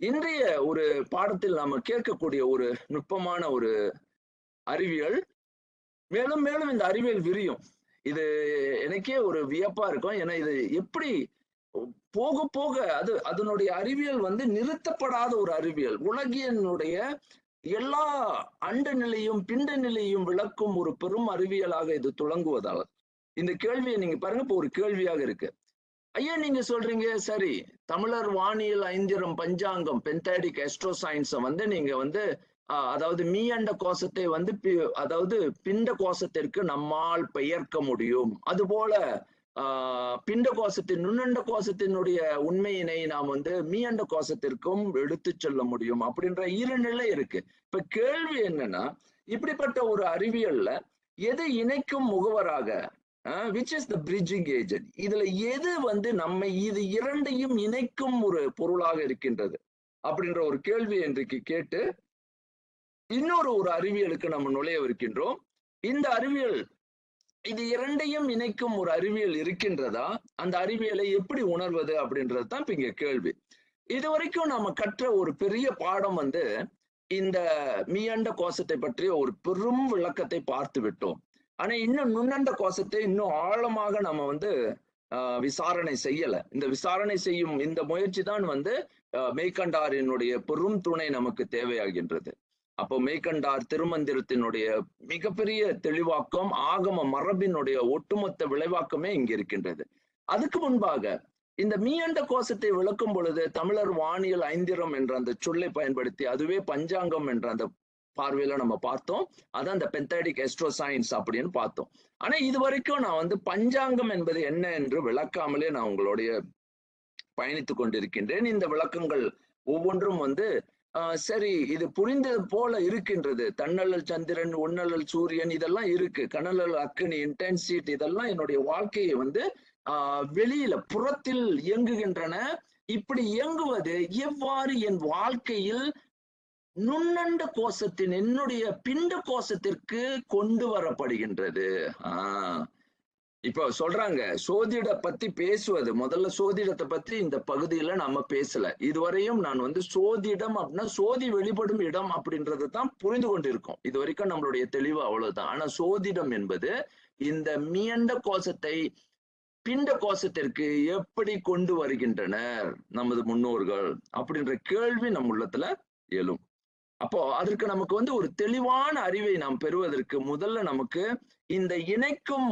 இன்றைய ஒரு பாடத்தில் நாம கேட்கக்கூடிய ஒரு நுட்பமான ஒரு அறிவியல். மேலும் மேலும் இந்த அறிவியல் விரியும். இது எனக்கே ஒரு வியப்பா இருக்கும். ஏன்னா இது எப்படி போக போக அது அதனுடைய அறிவியல் வந்து நிறுத்தப்படாத ஒரு அறிவியல். உலகினுடைய எல்லா அண்ட நிலையும் பிண்ட நிலையும் விளக்கும் ஒரு பெரும் அறிவியலாக இது துளங்குவதால். இந்த கேள்வியை நீங்க பாருங்க. இப்போ ஒரு கேள்வியாக இருக்கு. ஐயா நீங்க சொல்றீங்க? சரி. தமிழர் வானியல் ஐந்திரம் பஞ்சாங்கம் பென்தாடிக் எஸ்ட்ரோ சயின்ஸை வந்து நீங்க வந்து அதாவது மீயண்ட கோஷத்தை வந்து பி- அதாவது பிண்ட கோஷத்திற்கு நம்மால் பெயர்க்க முடியும். அதுபோல ஆஹ், பிண்ட கோஷத்தின் நுண்ணண்ட கோஷத்தினுடைய உண்மையினை நாம் வந்து மீயண்ட கோஷத்திற்கும் எடுத்து சொல்ல முடியும் அப்படின்ற இரு நிலை இருக்கு. இப்ப கேள்வி என்னன்னா இப்படிப்பட்ட ஒரு அறிவியல்ல எது இணைக்கும் முகவராக? Which is the bridging agent இதுல எது வந்து நம்மை இது இரண்டையும் இணைக்கும் ஒரு பொருளாக இருக்கின்றது அப்படின்ற ஒரு கேள்வி இன்றைக்கு கேட்டு இன்னொரு ஒரு அறிவியலுக்கு நம்ம நுழையவிருக்கின்றோம் இந்த அறிவியல் இது இரண்டையும் இணைக்கும் ஒரு அறிவியல் இருக்கின்றதா? அந்த அறிவியலை எப்படி உணர்வது அப்படின்றது தான் இப்ப இங்க கேள்வி. இதுவரைக்கும் நாம கற்ற ஒரு பெரிய பாடம் வந்து இந்த மீயண்ட கோஷத்தை பற்றிய ஒரு பெரும் விளக்கத்தை பார்த்து விட்டோம். ஆனா இன்னும் நுண்ணண்ட கோஷத்தை இன்னும் ஆழமாக நம்ம வந்து விசாரணை செய்யல. இந்த விசாரணை செய்யும் இந்த முயற்சி தான் வந்து ஆஹ், மெய்கண்டாரினுடைய பெரும் துணை நமக்கு தேவையாகின்றது. அப்போ மெய்கண்டார் திருமந்திரத்தினுடைய மிகப்பெரிய தெளிவாக்கம் ஆகம மரபினுடைய ஒட்டுமொத்த விளைவாக்கமே இங்க இருக்கின்றது. அதுக்கு முன்பாக இந்த மீயண்ட கோஷத்தை விளக்கும் பொழுது தமிழர் வானியல் ஐந்திரம் என்ற அந்த சொல்லை பயன்படுத்தி அதுவே பஞ்சாங்கம் என்ற அந்த பார்வையில நம்ம பார்த்தோம். அதான் அந்த பெந்தடிக் எஸ்ட்ரோ சயின்ஸ் அப்படின்னு பார்த்தோம். ஆனா இது வரைக்கும் நான் வந்து பஞ்சாங்கம் என்பது என்ன என்று விளக்காமலே நான் உங்களுடைய பயணித்துக் கொண்டிருக்கின்றேன். இந்த விளக்கங்கள் ஒவ்வொன்றும் வந்து ஆஹ் சரி இது புரிந்தது போல இருக்கின்றது. தன்னழல் சந்திரன் உன்னழல் சூரியன் இதெல்லாம் இருக்கு. கனலல் அக்கினி இன்டென்சிட் இதெல்லாம் என்னுடைய வாழ்க்கையை வந்து ஆஹ் வெளியில புறத்தில் இயங்குகின்றன. இப்படி இயங்குவது எவ்வாறு என் வாழ்க்கையில் நுண்ணண்ட கோஷத்தின் என்னுடைய பிண்ட கோஷத்திற்கு கொண்டு வரப்படுகின்றது. ஆஹ் இப்போ சொல்றாங்க சோதிட பத்தி பேசுவது. முதல்ல சோதிடத்தை பத்தி இந்த பகுதியில நம்ம பேசல. இதுவரையும் நான் வந்து சோதிடம் அப்படின்னா சோதி வெளிப்படும் இடம் அப்படின்றத தான் புரிந்து கொண்டிருக்கோம். இது வரைக்கும் நம்மளுடைய தெளிவு அவ்வளவுதான். ஆனா சோதிடம் என்பது இந்த மியண்ட கோஷத்தை பிண்ட கோஷத்திற்கு எப்படி கொண்டு வருகின்றனர்? நமது முன்னோர்கள் அப்படின்ற கேள்வி நம் உள்ளத்துல எழும். அப்போ அதற்கு நமக்கு வந்து ஒரு தெளிவான அறிவை நாம் பெறுவதற்கு முதல்ல நமக்கு இந்த இணைக்கும்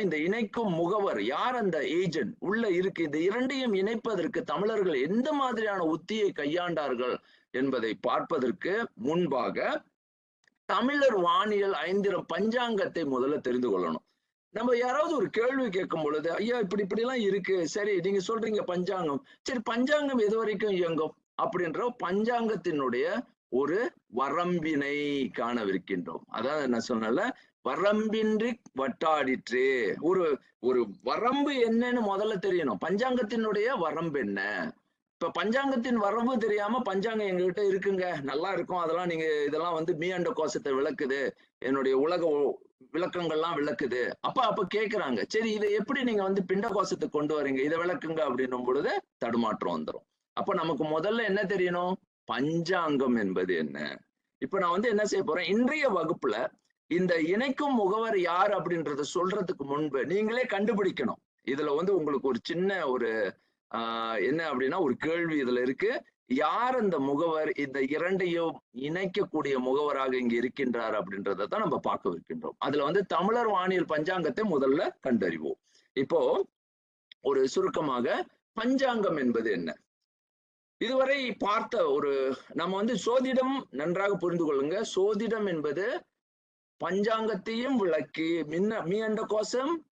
இந்த இணைக்கும் முகவர் யார் அந்த ஏஜென்ட் உள்ள இருக்கு. இந்த இரண்டையும் இணைப்பதற்கு தமிழர்கள் எந்த மாதிரியான உத்தியை கையாண்டார்கள் என்பதை பார்ப்பதற்கு முன்பாக தமிழர் வானியல் ஐந்திரம் பஞ்சாங்கத்தை முதல்ல தெரிந்து கொள்ளணும். நம்ம யாராவது ஒரு கேள்வி கேட்கும் பொழுது ஐயா இப்படி இப்படி எல்லாம் இருக்கு. சரி நீங்க சொல்றீங்க பஞ்சாங்கம். சரி பஞ்சாங்கம் எது வரைக்கும் இயங்கும்? அப்படின்ற பஞ்சாங்கத்தினுடைய ஒரு வரம்பினை காணவிருக்கின்றோம். அதாவது என்ன சொன்னல வரம்பின்றி வட்டாடிற்று. ஒரு ஒரு வரம்பு என்னன்னு முதல்ல தெரியணும். பஞ்சாங்கத்தினுடைய வரம்பு என்ன? இப்ப பஞ்சாங்கத்தின் வரம்பு தெரியாம பஞ்சாங்கம் எங்ககிட்ட இருக்குங்க. நல்லா இருக்கும். அதெல்லாம் நீங்க இதெல்லாம் வந்து மீண்ட கோஷத்தை விளக்குது. என்னுடைய உலக விளக்கங்கள்லாம் விளக்குது. அப்ப அப்ப கேக்குறாங்க. சரி இதை எப்படி நீங்க வந்து பிண்ட கோஷத்துக்கு கொண்டு வரீங்க? இதை விளக்குங்க அப்படின்னும் பொழுது தடுமாற்றம் வந்துரும். அப்ப நமக்கு முதல்ல என்ன தெரியணும்? பஞ்சாங்கம் என்பது என்ன? இப்ப நான் வந்து என்ன செய்ய போறேன்? இன்றைய வகுப்புல இந்த இணைக்கும் முகவர் யார் அப்படின்றத சொல்றதுக்கு முன்பு நீங்களே கண்டுபிடிக்கணும். இதுல வந்து உங்களுக்கு ஒரு சின்ன ஒரு ஆஹ் என்ன அப்படின்னா ஒரு கேள்வி இதுல இருக்கு. யார் அந்த முகவர்? இந்த இரண்டையும் இணைக்கக்கூடிய முகவராக இங்க இருக்கின்றார் அப்படின்றத தான் நம்ம பார்க்க இருக்கின்றோம். அதுல வந்து தமிழர் வானியல் பஞ்சாங்கத்தை முதல்ல கண்டறிவோம். இப்போ ஒரு சுருக்கமாக பஞ்சாங்கம் என்பது என்ன? இதுவரை பார்த்த ஒரு நம்ம வந்து சோதிடம் நன்றாக புரிந்து கொள்ளுங்க. சோதிடம் என்பது பஞ்சாங்கத்தையும் விளக்கி மின்ன மீ கோஷம்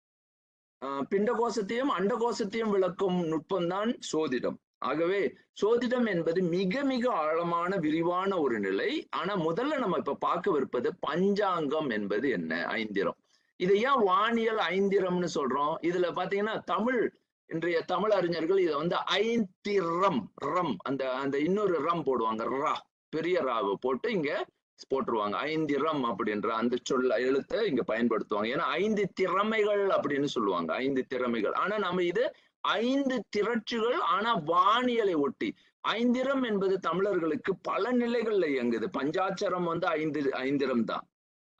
ஆஹ் பிண்ட கோஷத்தையும் அண்ட கோஷத்தையும் விளக்கும் நுட்பம்தான் சோதிடம். ஆகவே சோதிடம் என்பது மிக மிக ஆழமான விரிவான ஒரு நிலை. ஆனா முதல்ல நம்ம இப்ப பார்க்கவிருப்பது பஞ்சாங்கம் என்பது என்ன? ஐந்திரம். இதை ஏன் வானியல் ஐந்திரம்னு சொல்றோம்? இதுல பாத்தீங்கன்னா தமிழ் இன்றைய தமிழ் அறிஞர்கள் இதை வந்து ஐந்திரம் ரம் அந்த அந்த இன்னொரு ரம் போடுவாங்க ரா பெரிய ராவை போட்டு இங்க போட்டுருவாங்க. ஐந்திரம் அப்படின்ற அந்த சொல்ல எழுத்தை இங்க பயன்படுத்துவாங்க. ஏன்னா ஐந்து திறமைகள் அப்படின்னு சொல்லுவாங்க ஐந்து திறமைகள். ஆனா நம்ம இது ஐந்து திரட்சிகள் ஆனா வானியலை ஒட்டி. ஐந்திரம் என்பது தமிழர்களுக்கு பல நிலைகள்ல இயங்குது. பஞ்சாட்சரம் வந்து ஐந்து ஐந்திரம் தான்.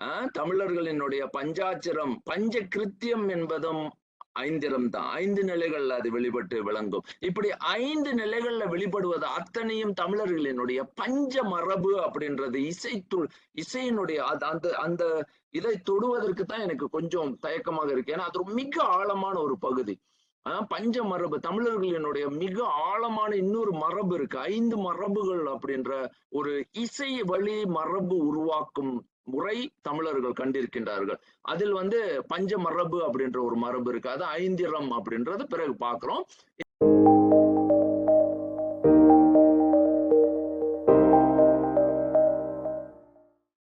ஆஹ் தமிழர்களினுடைய பஞ்சாட்சரம் பஞ்ச கிருத்தியம் என்பதும் ஐந்திரம் தான். ஐந்து நிலைகள்ல அது வெளிப்பட்டு விளங்கும். இப்படி ஐந்து நிலைகள்ல வெளிப்படுவது அத்தனையும் தமிழர்களினுடைய பஞ்ச மரபு அப்படின்றது இசைத்துள் இசையினுடைய அந்த அந்த இதை தொடுவதற்கு தான் எனக்கு கொஞ்சம் தயக்கமாக இருக்கு. ஏன்னா அது ஒரு மிக ஆழமான ஒரு பகுதி. ஆஹ் பஞ்ச மரபு தமிழர்களினுடைய மிக ஆழமான இன்னொரு மரபு இருக்கு. ஐந்து மரபுகள் அப்படின்ற ஒரு இசை வழி மரபு உருவாக்கும் முறை தமிழர்கள் கண்டிருக்கின்றார்கள். அதில் வந்து பஞ்ச மரபு அப்படின்ற ஒரு மரபு இருக்கு. அது ஐந்திரம் அப்படின்றது பிறகு பார்க்கிறோம்.